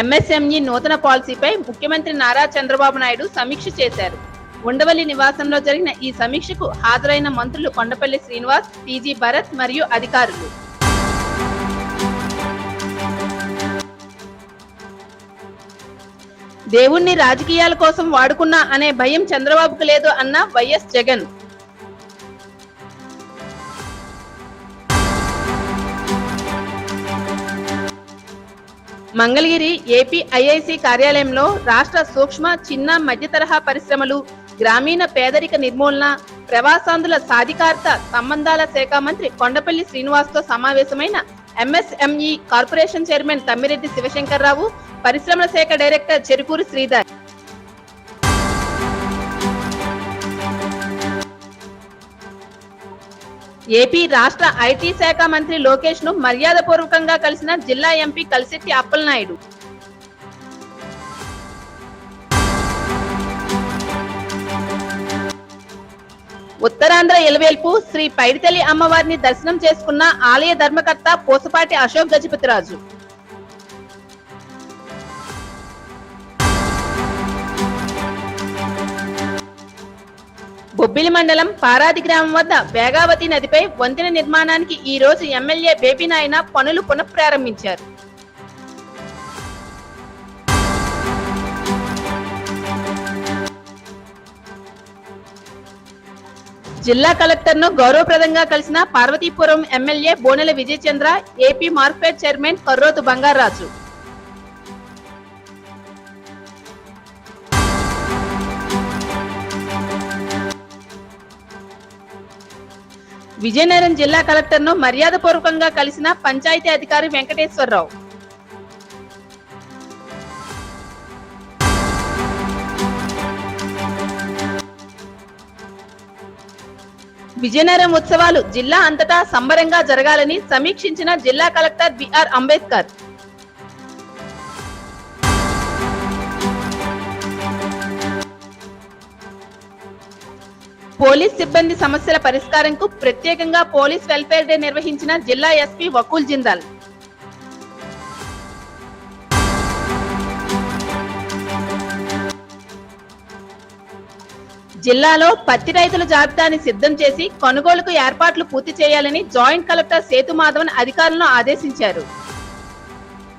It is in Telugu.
ఎంఎస్ఎంఈ నూతన పాలసీపై ముఖ్యమంత్రి నారా చంద్రబాబు నాయుడు సమీక్ష చేశారు. ఉండవల్లి నివాసంలో జరిగిన ఈ సమీక్షకు హాజరైన మంత్రులు కొండపల్లి శ్రీనివాస్ పీజీ భరత్ మరియు అధికారులు. దేవుణ్ణి రాజకీయాల కోసం వాడుకున్నా అనే భయం చంద్రబాబుకు లేదు అన్న YS Jagan. Mangalagiri AP IIC కార్యాలయంలో రాష్ట్ర సూక్ష్మ చిన్న మధ్య తరహా పరిశ్రమలు గ్రామీణ పేదరిక నిర్మూలన ప్రవాసాంధుల సాధికారత సంబంధాల శాఖ మంత్రి కొండపల్లి శ్రీనివాస్తో సమావేశమైన MSME corporation chairman Tammireddy Sivasankar Rao పరిశ్రమల శాఖ డైరెక్టర్ చెరుకూరి శ్రీధర్. ఏపీ రాష్ట్ర ఐటీ శాఖ మంత్రి లోకేష్ను మర్యాదపూర్వకంగా కలిసిన జిల్లా ఎంపీ కలిశెట్టి అప్పలనాయుడు. ఉత్తరాంధ్ర ఎలవేల్పు శ్రీ పైడితల్లి అమ్మవారిని దర్శనం చేసుకున్న ఆలయ ధర్మకర్త పోసపాటి అశోక్ గజపతిరాజు. బొబ్బిలి మండలం పారాది గ్రామం వద్ద వేగావతి నదిపై వంతెన నిర్మాణానికి ఈ రోజు ఎమ్మెల్యే బేబీ నాయన పనులు పునఃప్రారంభించారు. జిల్లా కలెక్టర్ను గౌరవప్రదంగా కలిసిన Parvathipuram MLA Bonela Vijayachandra AP market chairman Karrothu Bangaraju. Vizianagaram జిల్లా కలెక్టర్ను మర్యాదపూర్వకంగా కలిసిన పంచాయతీ అధికారి వెంకటేశ్వరరావు. విజయనగరం ఉత్సవాలు జిల్లా అంతటా సంబరంగా జరగాలని సమీక్షించిన జిల్లా కలెక్టర్ బిఆర్ అంబేద్కర్. పోలీస్ సిబ్బంది సమస్యల పరిష్కారంకు ప్రత్యేకంగా పోలీస్ వెల్ఫేర్ డే నిర్వహించిన జిల్లా ఎస్పీ వకూల్ జిందాల్. జిల్లాలో పత్తి రైతుల జాబితాని సిద్ధం చేసి కొనుగోలుకు ఏర్పాట్లు పూర్తి చేయాలని జాయింట్ కలెక్టర్ సేతు మాధవన్ అధికారులను ఆదేశించారు.